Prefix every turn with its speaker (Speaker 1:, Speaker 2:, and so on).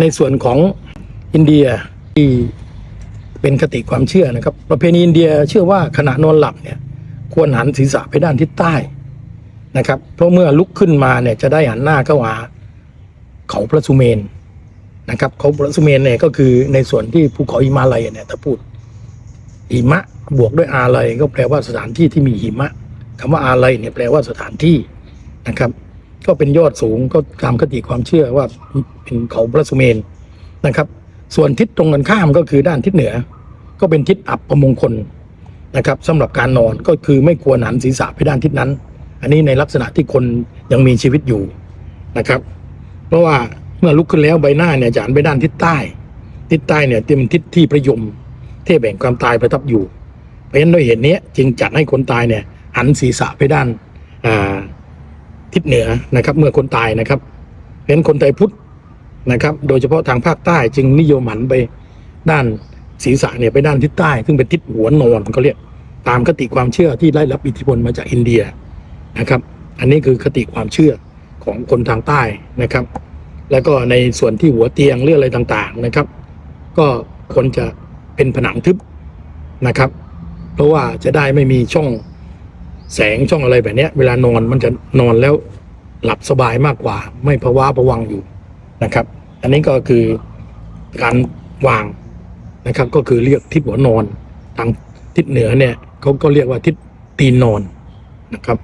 Speaker 1: ในส่วนของอินเดียที่เป็นคติความเชื่อนะครับ ประเพณีอินเดียเชื่อว่าขณะนอนหลับเนี่ยควรหันศีรษะไปด้านทิศใต้นะครับ เพราะเมื่อลุกขึ้นมาเนี่ยจะได้หันหน้าเข้าหาเขาพระสุเมนนะครับเขาพระสุเมนเนี่ยก็คือในส่วนที่ภูเขาหิมาลัยเนี่ยถ้าพูดหิมะบวกด้วยอาลัยก็แปลว่าสถานที่ที่มีหิมะคำว่าอาลัยเนี่ยแปลว่าสถานที่นะครับ ก็เป็นยอดสูงก็ตามคติความเชื่อว่าเป็นเขาพระสุเมนนะครับ ส่วนทิศตรงกันข้ามก็คือด้านทิศเหนือ ก็เป็นทิศอับประมงคลนะครับสำหรับการนอนก็คือไม่ควรหันศีรษะไปด้านทิศนั้น อันนี้ในลักษณะที่คนยังมีชีวิตอยู่นะครับ เพราะว่าเมื่อลุกขึ้นแล้วใบหน้าเนี่ยจะหันไปด้านทิศใต้ ทิศใต้เนี่ยเป็นทิศที่ประยมเทพแห่งความตายประทับอยู่ เพราะฉะนั้นด้วยเหตุนี้จึงจัดให้คนตายเนี่ยหันศีรษะไปด้านอ่า ทิศเหนือนะครับ เมื่อคนตายนะครับเพราะฉะนั้นคนไทยพุทธนะครับ โดยเฉพาะทางภาคใต้จึงนิยมหันไปด้านศีรษะเนี่ยไปด้านทิศใต้ ซึ่งเป็นทิศหัวนอนเขาเรียกตามคติความเชื่อที่ได้รับอิทธิพลมาจากอินเดียนะครับ อันนี้คือคติความเชื่อของคนทางใต้นะครับ แล้วก็ในส่วนที่หัวเตียงเรื่องอะไรต่างๆนะครับ ก็ควรจะเป็นผนังทึบนะครับ เพราะว่าจะได้ไม่มีช่อง แสงช่องอะไรแบบเนี้ย เวลานอนมันจะนอนแล้วหลับสบายมากกว่า ไม่ภาวะประวังอยู่นะครับ อันนี้ก็คือการวางนะครับ ก็คือเรียกทิศหัวนอน ทางทิศเหนือเนี่ยเขาก็เรียกว่าทิศตีนนอนนะครับ